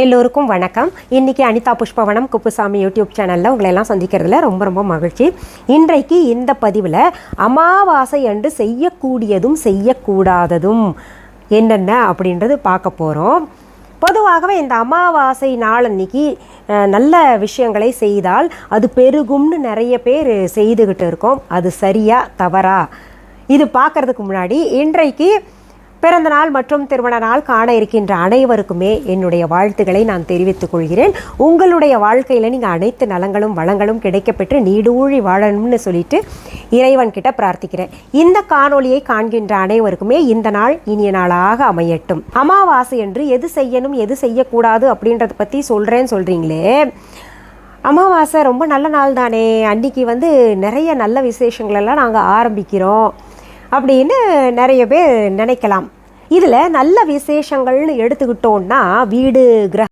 எல்லோருக்கும் வணக்கம். இன்னைக்கு அனிதா புஷ்பவனம் குப்புசாமி யூடியூப் சேனலில் உங்களை எல்லாம் சந்திக்கிறதுல ரொம்ப ரொம்ப மகிழ்ச்சி. இன்றைக்கு இந்த பதிவில் அமாவாசை அன்று செய்யக்கூடியதும் செய்யக்கூடாததும் என்னென்ன அப்படின்றது பார்க்க போகிறோம் பொதுவாகவே இந்த அமாவாசை நாள் அன்னைக்கு நல்ல விஷயங்களை செய்தால் அது பெருகும்னு நிறைய பேர் செய்துக்கிட்டு இருக்கோம். அது சரியா தவறா? இது பார்க்கறதுக்கு முன்னாடி இன்றைக்கு பிறந்த நாள் மற்றும் திருமண நாள் காண இருக்கின்ற அனைவருக்குமே என்னுடைய வாழ்த்துக்களை நான் தெரிவித்துக் கொள்கிறேன். உங்களுடைய வாழ்க்கையில் நீங்கள் அனைத்து நலங்களும் வளங்களும் கிடைக்கப்பெற்று நீடூழி வாழணும்னு சொல்லிட்டு இறைவன் கிட்ட பிரார்த்திக்கிறேன். இந்த காணொளியை காண்கின்ற அனைவருக்குமே இந்த நாள் இனிய நாளாக அமையட்டும். அமாவாசை என்று எது செய்யணும் எது செய்யக்கூடாது அப்படின்றத பற்றி சொல்கிறேன்னு சொல்கிறீங்களே அமாவாசை ரொம்ப நல்ல நாள் தானே. அன்னைக்கு வந்து நிறைய நல்ல விசேஷங்களெல்லாம் நாங்கள் ஆரம்பிக்கிறோம். அப்படின்னு நிறைய பேர் நினைக்கலாம். இதில் நல்ல விசேஷங்கள்னு எடுத்துக்கிட்டோம்னா வீடு கிரக